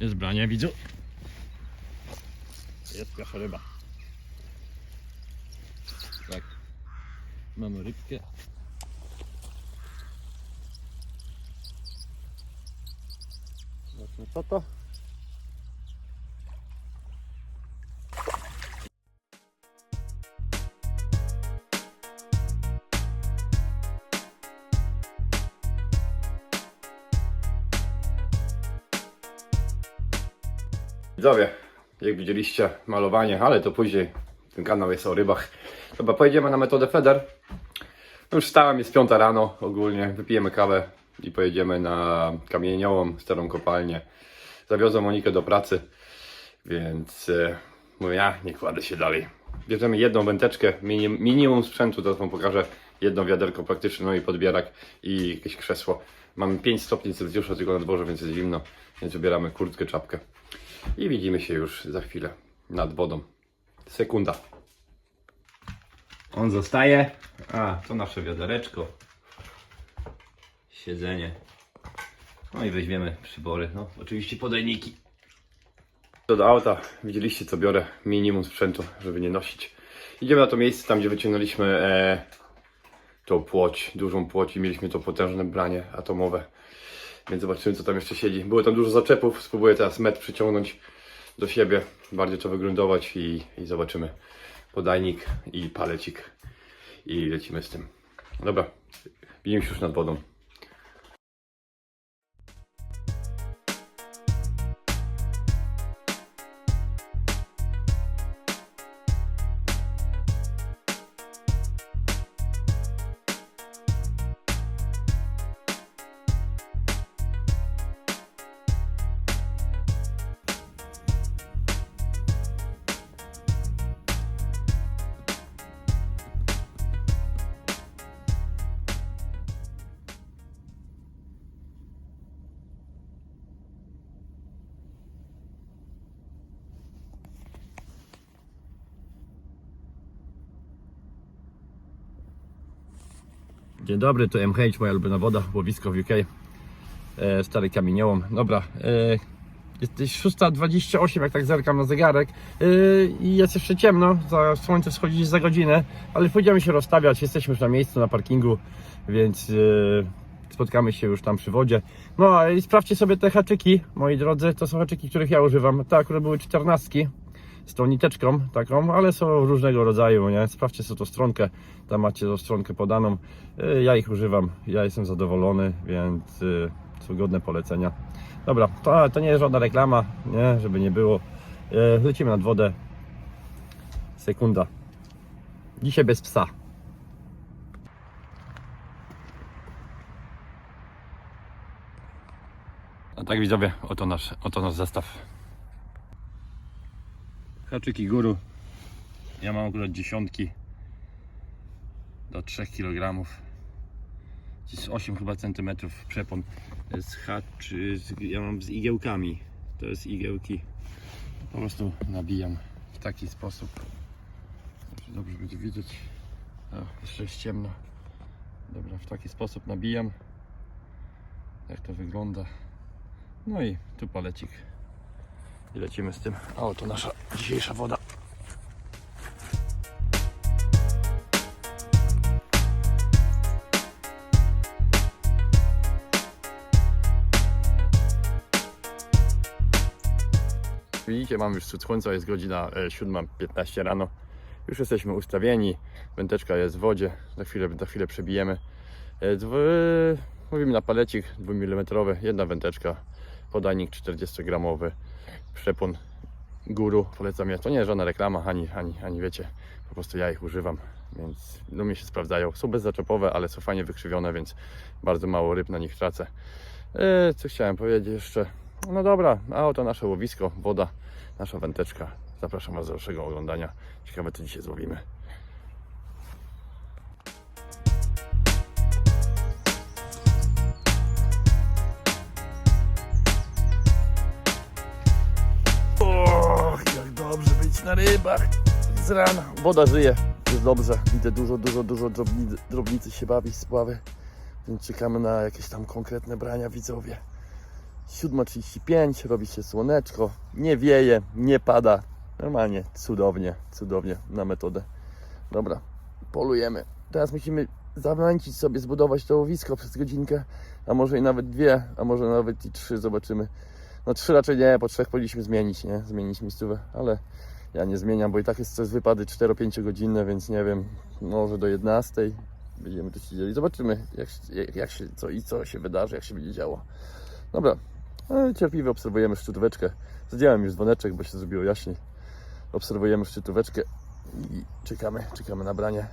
Jest branie, widzę. Jest pierwsza ryba. Tak. Mamy rybkę. Zobaczmy co to. Widzowie, jak widzieliście, malowanie, ale to później. Ten kanał jest o rybach. Dobra, pojedziemy na metodę Feder. No Już wstałem, jest piąta rano ogólnie, wypijemy kawę i pojedziemy na kamieniołom, starą kopalnię. Zawiozę Monikę do pracy, więc e, mówię, ja nie kładę się dalej. Bierzemy jedną wędeczkę, minim, minimum sprzętu, teraz wam pokażę jedno wiaderko praktyczne, no i podbierak i jakieś krzesło. Mamy 5 stopni Celsjusza tylko na dworze, więc jest zimno, więc ubieramy kurtkę, czapkę. I widzimy się już za chwilę nad wodą. Sekunda. On zostaje. A, to nasze wiadereczko. Siedzenie. No i weźmiemy przybory. No, oczywiście podajniki. To do auta. Widzieliście co biorę. Minimum sprzętu, żeby nie nosić. Idziemy na to miejsce, tam gdzie wyciągnęliśmy e, tą płoć, dużą płoć i mieliśmy to potężne branie atomowe. Więc zobaczymy co tam jeszcze siedzi. Było tam dużo zaczepów. Spróbuję teraz met przyciągnąć do siebie, bardziej to wygruntować i, i zobaczymy podajnik i palecik i lecimy z tym. Dobra, widzimy się już nad wodą. Dzień dobry, to MH, moja ulubiona woda, łowisko w UK. E, stary kamieniołom. Dobra, e, jest 6.28, jak tak zerkam na zegarek. E, I jest jeszcze ciemno, za słońce wschodzi za godzinę, ale pójdziemy się rozstawiać. Jesteśmy już na miejscu, na parkingu, więc e, spotkamy się już tam przy wodzie. No i sprawdźcie sobie te haczyki, moi drodzy. To są haczyki, których ja używam. Te akurat były czternastki z tą niteczką taką, ale są różnego rodzaju, nie? Sprawdźcie sobie tą stronkę, tam macie tą stronkę podaną. Y, Ja ich używam, ja jestem zadowolony, więc y, są godne polecenia. Dobra, to, to nie jest żadna reklama, nie? Żeby nie było. Y, Lecimy nad wodę. Sekunda. Dzisiaj bez psa. A tak widzowie, oto nasz, oto nasz zestaw. Haczyki guru. Ja mam akurat dziesiątki do 3 kg. Gdzieś 8 chyba centymetrów przepon z haczy, z, ja mam z igiełkami. To jest igiełki. Po prostu nabijam w taki sposób. Dobrze, dobrze będzie widzieć. O, jeszcze jest ciemno. Dobra, w taki sposób nabijam. Jak to wygląda. No i tu palecik. I lecimy z tym. A oto nasza dzisiejsza woda. Widzicie, mam już wschód słońca, jest godzina e, 7.15 rano. Już jesteśmy ustawieni, wędeczka jest w wodzie, za chwilę, za chwilę przebijemy. E, dw- Mówimy na palecik 2 mm, jedna wędeczka, podajnik 40 gramowy, przepon guru, polecam je. To nie jest żadna reklama, ani, ani, ani wiecie, po prostu ja ich używam, więc no mi się sprawdzają. Są bezzaczepowe, ale są fajnie wykrzywione, więc bardzo mało ryb na nich tracę. E, co chciałem powiedzieć jeszcze? No dobra, a oto nasze łowisko, woda, nasza wędeczka. Zapraszam Was do dalszego oglądania. Ciekawe co dzisiaj złowimy. Na rybach z rana. Woda żyje, jest dobrze. Widzę dużo, dużo, dużo drobnicy, drobnicy się bawi spławy. Więc czekamy na jakieś tam konkretne brania widzowie. 7.35, robi się słoneczko, nie wieje, nie pada. Normalnie, cudownie, cudownie na metodę. Dobra, polujemy. Teraz musimy zamęcić sobie, zbudować to łowisko przez godzinkę, a może i nawet dwie, a może nawet i trzy, zobaczymy. No trzy raczej nie, po trzech powinniśmy zmienić, nie? Zmienić miejscówę, ale ja nie zmieniam, bo i tak jest coś wypady 4-5 godzinne, więc nie wiem, może do 11 będziemy tu siedzieli. Zobaczymy, jak, jak, jak się, co i co się wydarzy, jak się będzie działo. Dobra, ale cierpliwie obserwujemy szczytóweczkę. Zdjąłem już dzwoneczek, bo się zrobiło jaśniej. Obserwujemy szczytóweczkę i czekamy, czekamy na branie.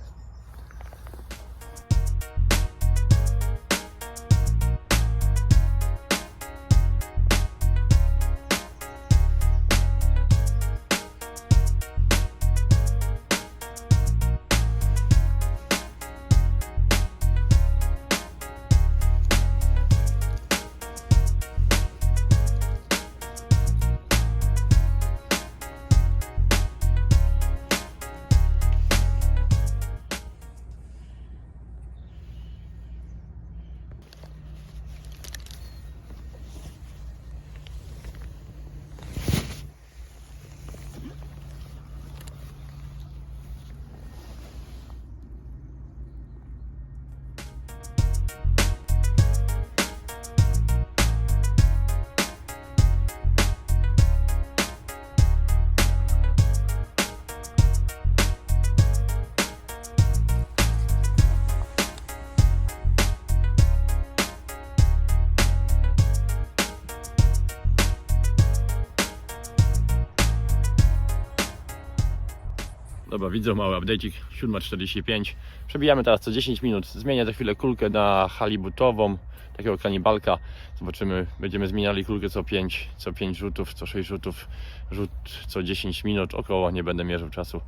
Dobra, widzę mały update'ik, 7.45. Przebijamy teraz co 10 minut. Zmienię za chwilę kulkę na halibutową, takiego kanibalka. Zobaczymy, będziemy zmieniali kulkę co 5, co 5 rzutów, co 6 rzutów, rzut co 10 minut, około, nie będę mierzył czasu.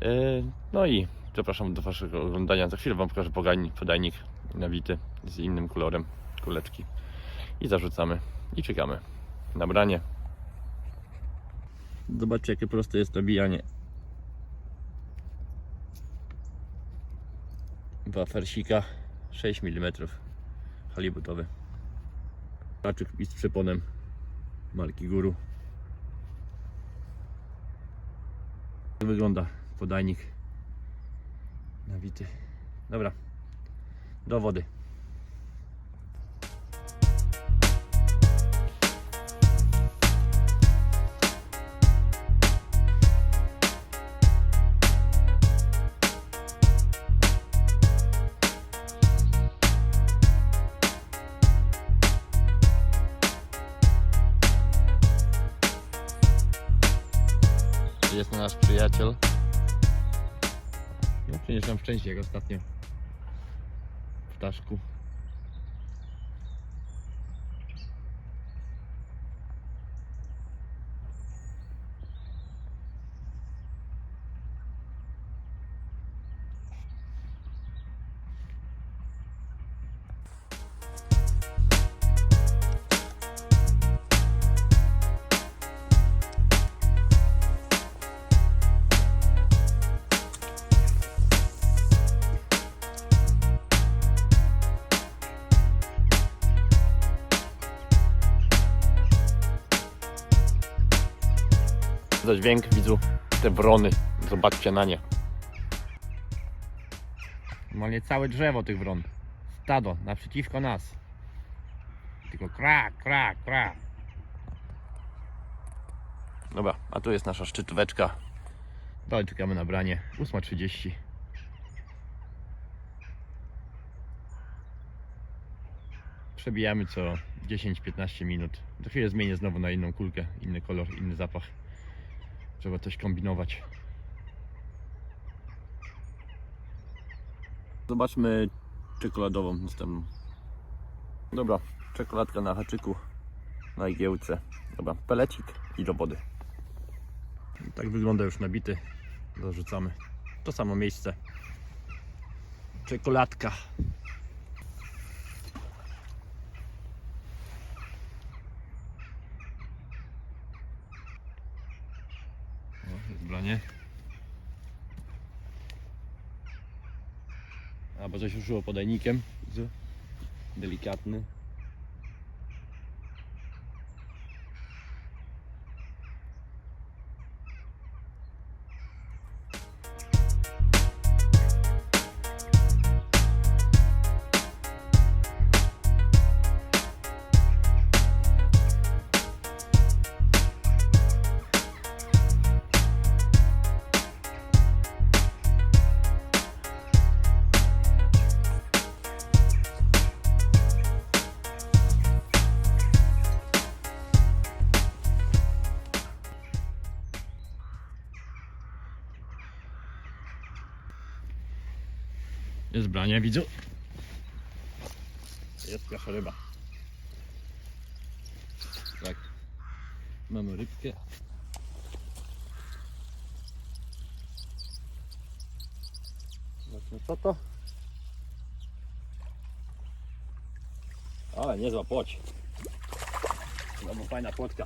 Yy, No i zapraszam do Waszego oglądania. Za chwilę Wam pokażę podajnik nawity z innym kolorem kuleczki. I zarzucamy i czekamy na branie. Zobaczcie, jakie proste jest nabijanie. Wafersika 6 mm halibutowy haczyk i z przeponem marki Guru. Tak wygląda podajnik. Nawity dobra. Do wody jak ostatnio ptaszku za dźwięk widzu. Te wrony zobaczcie na nie. Normalnie całe drzewo tych wron. Stado naprzeciwko nas. Tylko krak, krak, krak. Dobra, a tu jest nasza szczytóweczka dalej czekamy na branie. 8.30 przebijamy co 10-15 minut. Za chwilę zmienię znowu na inną kulkę inny kolor, inny zapach Trzeba coś kombinować. Zobaczmy czekoladową następną. Dobra, czekoladka na haczyku, na igiełce. Dobra, pelecik i do wody. Tak wygląda już nabity. Dorzucamy. To samo miejsce. Czekoladka. O, jest branie. A, bo coś ruszyło podajnikiem. Delikatny. Mamy rybkę. Zobaczmy co to. Ale niezła płoć. No fajna płotka.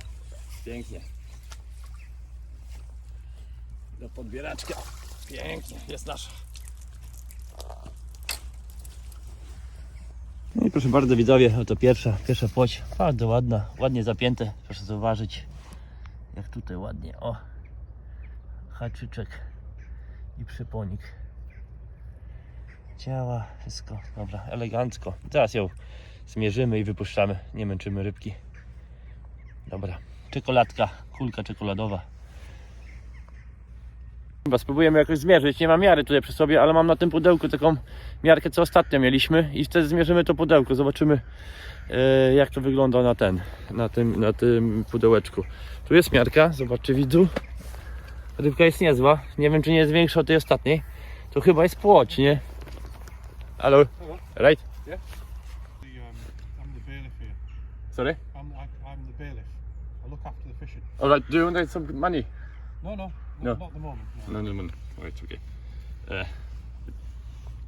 Pięknie. Do podbieraczka. Pięknie, jest nasza. No i proszę bardzo widzowie, oto pierwsza, pierwsza płoć. Bardzo ładna, ładnie zapięte. Proszę zauważyć, jak tutaj ładnie, o. Haczyczek i przyponik. Działa, wszystko, dobra, elegancko. Teraz ją zmierzymy i wypuszczamy. Nie męczymy rybki. Dobra, czekoladka, kulka czekoladowa. Chyba spróbujemy jakoś zmierzyć. Nie mam miary tutaj przy sobie, ale mam na tym pudełku taką miarkę, co ostatnio mieliśmy i wtedy zmierzymy to pudełko. Zobaczymy e, jak to wygląda na ten, na tym, na tym pudełeczku. Tu jest miarka, zobaczcie widzu. Rybka jest niezła. Nie wiem, czy nie jest większa od tej ostatniej. To chyba jest płoć, nie? Right? The, um, I'm the bailiff here. Sorry? I'm, I, I'm the bailiff. I look after the fishing. Alright, do you want some money? No, no, No. not, the moment. No. No, no, no. Alright, okay. E,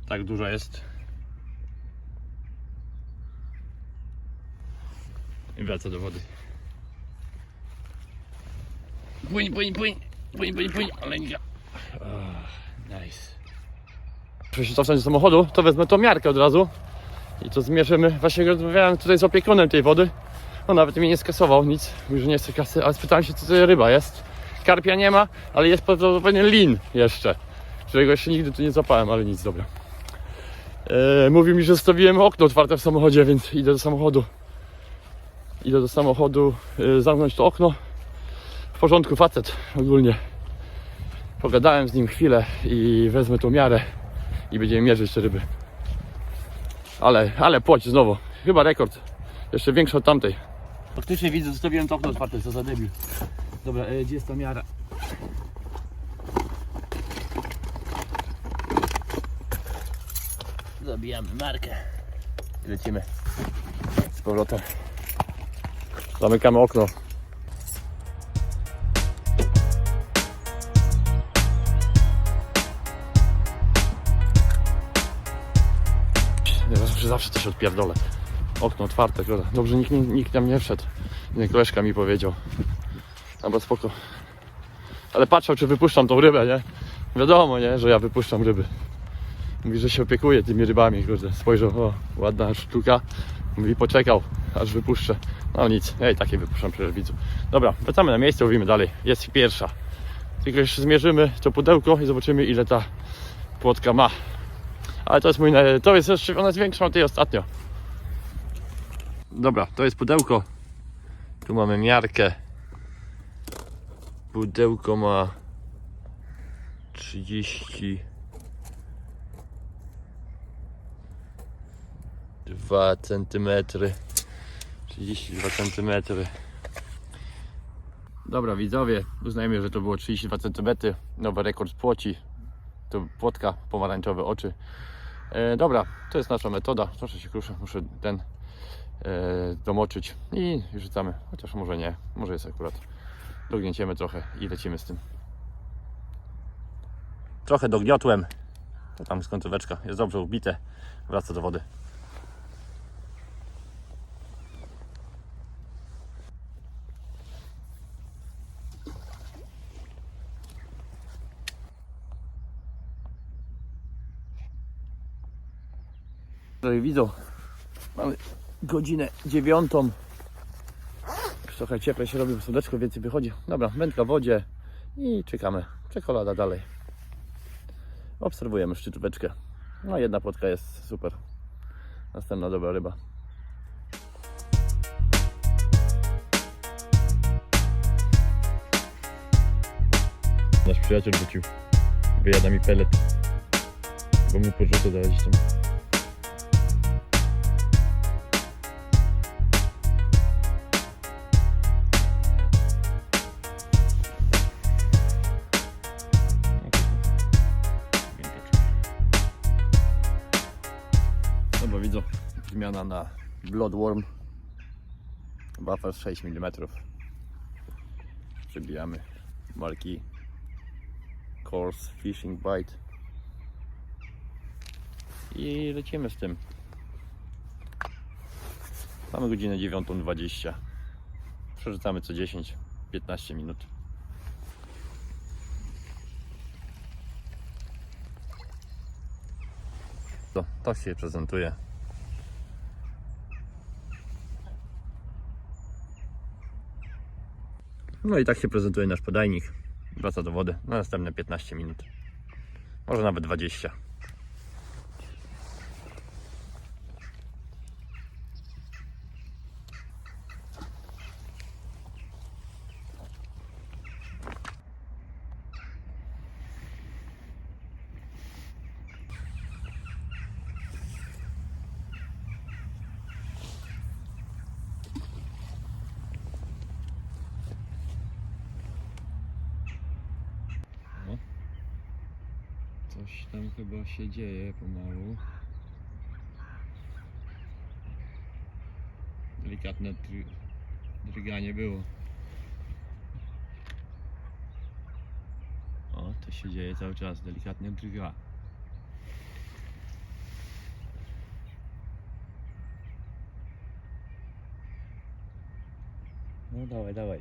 tak dużo jest. I wraca do wody. Płyń, płyń, płyń. Płyń, płyń, płyń. Oleńka. Oh, nice. Muszę się cofnąć do samochodu, to wezmę tą miarkę od razu. I to zmierzymy. Właśnie rozmawiałem tutaj z opiekunem tej wody. On nawet mnie nie skasował nic, że nie chce kasy, ale spytałem się, co to ryba jest. Karpia nie ma, ale jest prawdopodobnie lin jeszcze, którego jeszcze nigdy tu nie złapałem, ale nic, dobra. Eee, mówił mi, że zostawiłem okno otwarte w samochodzie, więc idę do samochodu. Idę do samochodu, e, zamknąć to okno. W porządku, facet ogólnie. Pogadałem z nim chwilę i wezmę tą miarę i będziemy mierzyć te ryby. Ale, ale płoć znowu. Chyba rekord. Jeszcze większy od tamtej. Faktycznie widzę, zostawiłem to okno otwarte, co za debil. Dobra, e, gdzie jest ta miara? Zabijamy markę. I lecimy z powrotem. Zamykamy okno. Zawsze, zawsze coś odpierdolę. Okno otwarte, prawda? Dobrze, nikt, nikt tam nie wszedł. Nie, koleżka mi powiedział. Albo spoko. Ale patrzał, czy wypuszczam tą rybę, nie? Wiadomo, nie, że ja wypuszczam ryby. Mówi, że się opiekuje tymi rybami, kurde. Spojrzał, o, ładna sztuka. Mówi, poczekał, aż wypuszczę. No nic, i takie wypuszczam przecież widzu. Dobra, wracamy na miejsce, mówimy dalej. Jest pierwsza. Tylko jeszcze zmierzymy to pudełko i zobaczymy, ile ta płotka ma. Ale to jest mój, to jest jeszcze, ona jest większa od tej ostatnio. Dobra, to jest pudełko. Tu mamy miarkę. Pudełko ma 30 2 centymetry. 32 centymetry. Dobra widzowie, uznajmy, że to było 32 centymetry. Nowy rekord płoci. To płotka, pomarańczowe oczy. E, Dobra, to jest nasza metoda. Troszkę się kruszę, muszę ten e, domoczyć i rzucamy, chociaż może nie, może jest akurat dognięciemy trochę i lecimy z tym. Trochę dogniotłem. To tam końcóweczka jest dobrze ubite. Wraca do wody. Tutaj widzą, mamy godzinę dziewiątą. Trochę cieplej się robi, bo słoneczko więcej wychodzi. Dobra, wędka w wodzie i czekamy. Czekolada dalej. Obserwujemy szczytóweczkę. No jedna płotka jest super. Następna dobra ryba. Nasz przyjaciel wrócił. Wyjada mi pelet. Bo mu porzucę dać tam. Wymiana na Bloodworm. Buffer 6 mm. Przebijamy marki Course Fishing Bite. I lecimy z tym. Mamy godzinę 9.20. Przerzucamy co 10-15 minut. To się prezentuje. No i tak się prezentuje nasz podajnik. Wraca do wody na następne 15 minut. Może nawet 20. Coś tam chyba się dzieje pomału. Delikatne drganie było. O, to się dzieje cały czas, delikatnie drga. No dawaj, dawaj.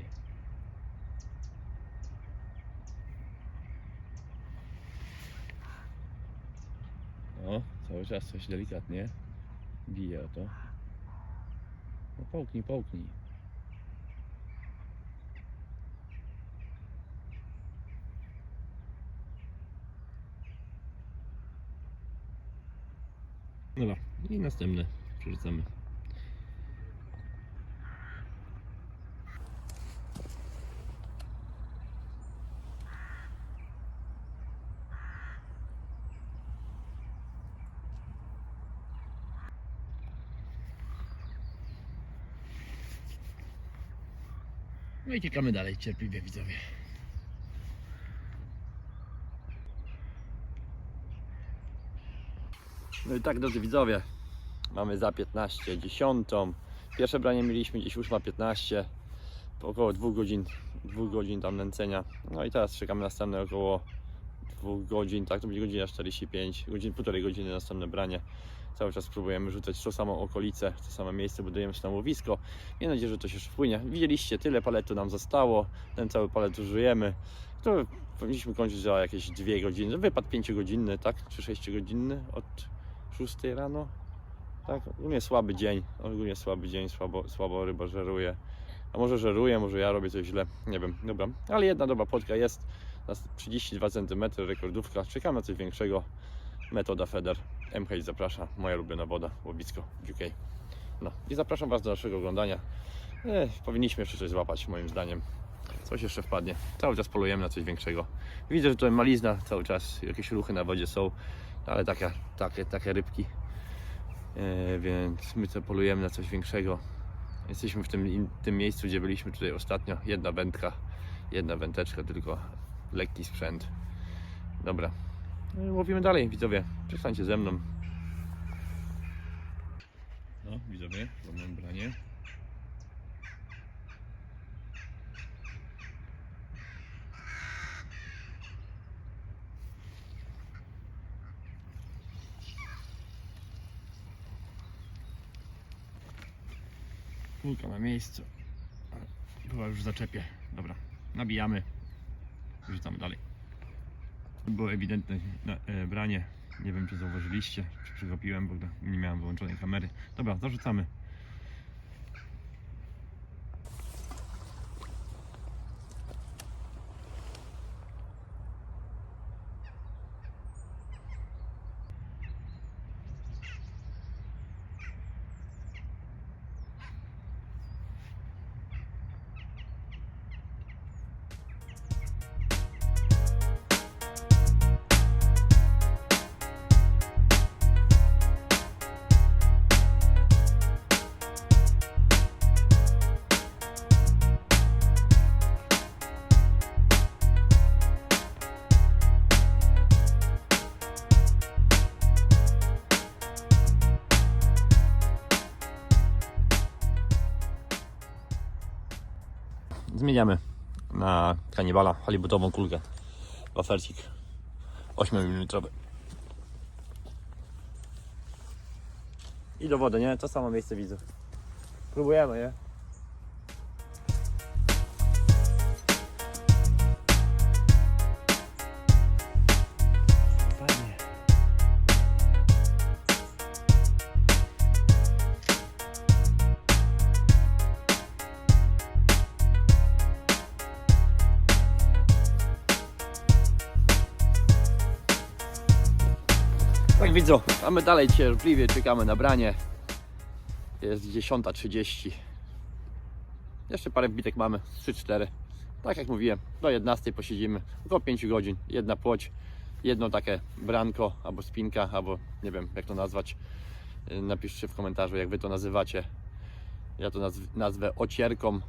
O, cały czas coś delikatnie bije o to. No połknij, połknij. Dobra, i następne przerzucamy. No i czekamy dalej cierpliwie widzowie. No i tak drodzy widzowie, mamy za 15, 10. Pierwsze branie mieliśmy gdzieś 8.15, po około 2 godzin, 2 godzin tam nęcenia. No i teraz czekamy następne około 2 godzin, tak to będzie godzina 45, godzin, półtorej godziny następne branie. Cały czas próbujemy rzucać w tą samą okolicę, w to samo miejsce, budujemy się na łowisko. Miejmy nadzieję, że to się wpłynie. Widzieliście, tyle paletu nam zostało, ten cały palet użyjemy. To powinniśmy kończyć za jakieś 2 godziny. Wypad 5 godzinny, tak? Czy 6 godzinny od 6 rano. Tak, ogólnie słaby dzień, ogólnie słaby dzień, słabo, słabo ryba żeruje. A może żeruje, może ja robię coś źle, nie wiem, dobra. Ale jedna dobra płotka jest, nas 32 cm, rekordówka. Czekamy na coś większego. Metoda Feder. MH zaprasza, moja ulubiona woda, łowisko UK. No i zapraszam Was do naszego oglądania. E, powinniśmy jeszcze coś złapać, moim zdaniem. Coś jeszcze wpadnie. Cały czas polujemy na coś większego. Widzę, że tutaj malizna cały czas, jakieś ruchy na wodzie są ale takie, takie, takie rybki. E, więc my co polujemy na coś większego. Jesteśmy w tym, in, tym miejscu, gdzie byliśmy tutaj ostatnio. Jedna wędka, jedna wędeczka, tylko lekki sprzęt. Dobra, łowimy dalej, widzowie. Przestańcie ze mną. No, widzowie, mam branie. Kulka na miejscu. Była już w zaczepie. Dobra, nabijamy. Rzucamy dalej. Było ewidentne na, e, branie. Nie wiem, czy zauważyliście, czy przegapiłem, bo nie miałem wyłączonej kamery. Dobra, zarzucamy. Zmieniamy na kanibala halibutową kulkę. Wafercik 8 mm. I do wody, nie? To samo miejsce widzę. Próbujemy, nie? Widzą, a my dalej cierpliwie czekamy na branie. Jest 10.30. Jeszcze parę bitek mamy, 3-4. Tak jak mówiłem, do 11 posiedzimy, około 5 godzin. Jedna płoć, jedno takie branko, albo spinka, albo nie wiem jak to nazwać. Yy, Napiszcie w komentarzu jak wy to nazywacie. Ja to nazw- nazwę ocierką.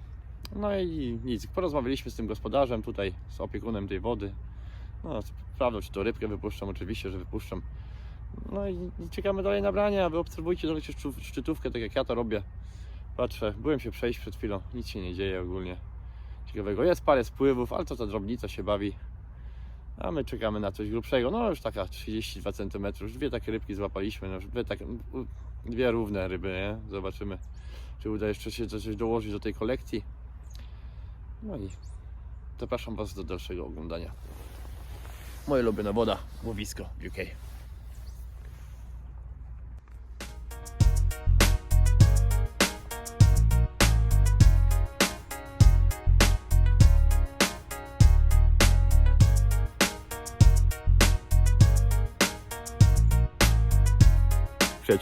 No i nic, porozmawialiśmy z tym gospodarzem tutaj, z opiekunem tej wody. No, sprawdzą czy to rybkę wypuszczam, oczywiście, że wypuszczam. No i czekamy dalej na branie, a wy obserwujcie dalej szczytówkę, tak jak ja to robię. Patrzę, byłem się przejść przed chwilą, nic się nie dzieje ogólnie ciekawego. Jest parę spływów, ale to ta drobnica się bawi. A my czekamy na coś grubszego. No już taka 32 cm, już dwie takie rybki złapaliśmy, no dwie, takie, dwie równe ryby, nie? Zobaczymy, czy uda jeszcze się coś dołożyć do tej kolekcji. No i zapraszam Was do dalszego oglądania. Moje ulubione woda, łowisko UK.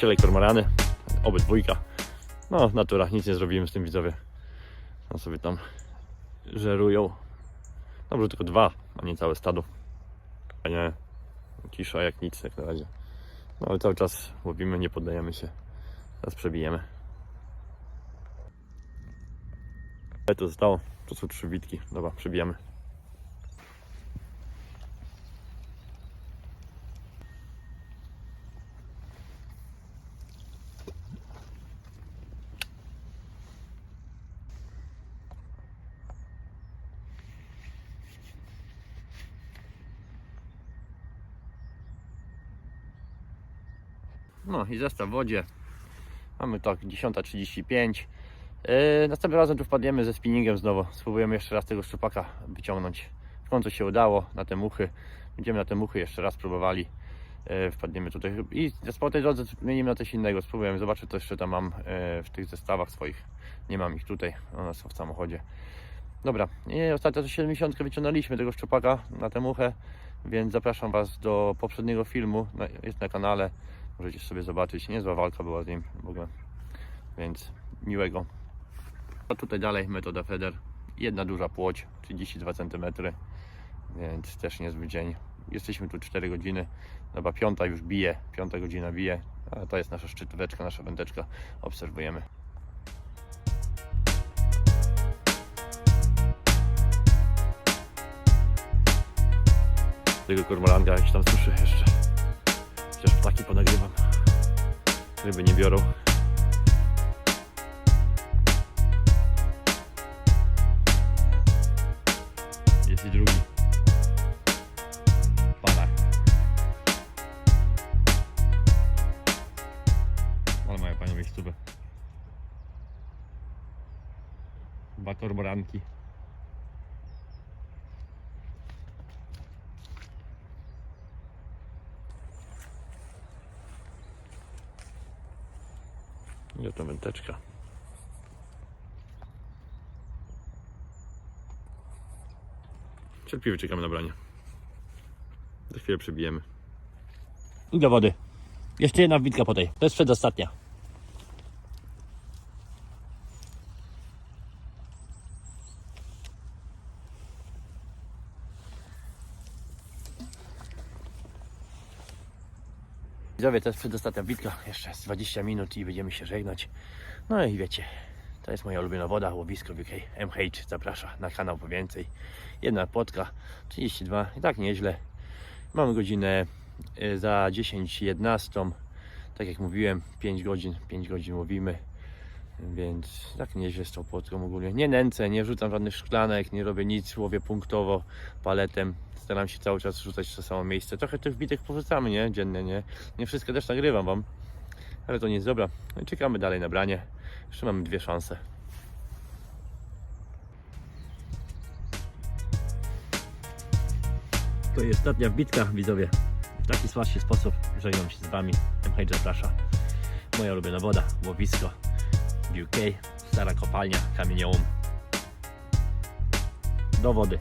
Przyjaciele kormorany, obydwójka. No, natura, nic nie zrobimy z tym widzowie. On sobie tam żerują. Dobrze, tylko dwa, a nie całe stado. A nie, cisza jak nic jak na razie. No ale cały czas łowimy, nie poddajemy się. Teraz przebijemy. Ale to zostało, to są trzy witki. Dobra, przebijamy. No i zestaw w wodzie. Mamy tak 10.35. Yy, następnym razem tu wpadniemy ze spinningiem znowu. Spróbujemy jeszcze raz tego szczupaka wyciągnąć. W końcu się udało na te muchy. Będziemy na te muchy jeszcze raz próbowali. Yy, wpadniemy tutaj i po tej drodze zmienimy na coś innego. Spróbujemy zobaczyć co jeszcze tam mam yy, w tych zestawach swoich. Nie mam ich tutaj, one są w samochodzie. Dobra, i ostatnio to 70 wyciągnęliśmy tego szczupaka na tę muchę, więc zapraszam Was do poprzedniego filmu, jest na kanale, możecie sobie zobaczyć, niezła walka była z nim w ogóle, więc miłego. A tutaj dalej metoda Feder, jedna duża płoć, 32 cm, więc też niezły dzień. Jesteśmy tu 4 godziny, chyba piąta już bije, piąta godzina bije, a to jest nasza szczytóweczka, nasza wędeczka, obserwujemy. Tego kormoranka jakiś tam suszy jeszcze. Chociaż ptaki ponagrywam. Ryby nie biorą. Jest i drugi. Para. Ale mają panią miejscówę. Dwa kormoranki. I oto wędeczka. Cierpliwie czekamy na branie. Za chwilę przebijemy. Do wody. Jeszcze jedna wbitka po tej. To jest przedostatnia. Widzowie, to jest przedostatnia bitka. Jeszcze z 20 minut i będziemy się żegnać. No i wiecie, to jest moja ulubiona woda, łowisko UK. MH zaprasza na kanał po więcej. Jedna płotka, 32 i tak nieźle. Mamy godzinę y, za 10, 11. Tak jak mówiłem, 5 godzin, 5 godzin łowimy. Więc tak nieźle z tą płotką ogólnie. Nie nęcę, nie rzucam żadnych szklanek, nie robię nic, łowię punktowo paletem. Staram się cały czas rzucać to samo miejsce. Trochę tych bitek porzucamy, nie? Dziennie, nie? Nie wszystkie też nagrywam wam. Ale to nie jest dobra. No czekamy dalej na branie. Jeszcze mamy dwie szanse. To jest ostatnia wbitka, widzowie. W taki właśnie sposób żegnam się z Wami. MH zaprasza. Moja ulubiona woda, łowisko UK, stara kopalnia, kamieniołom. Do wody.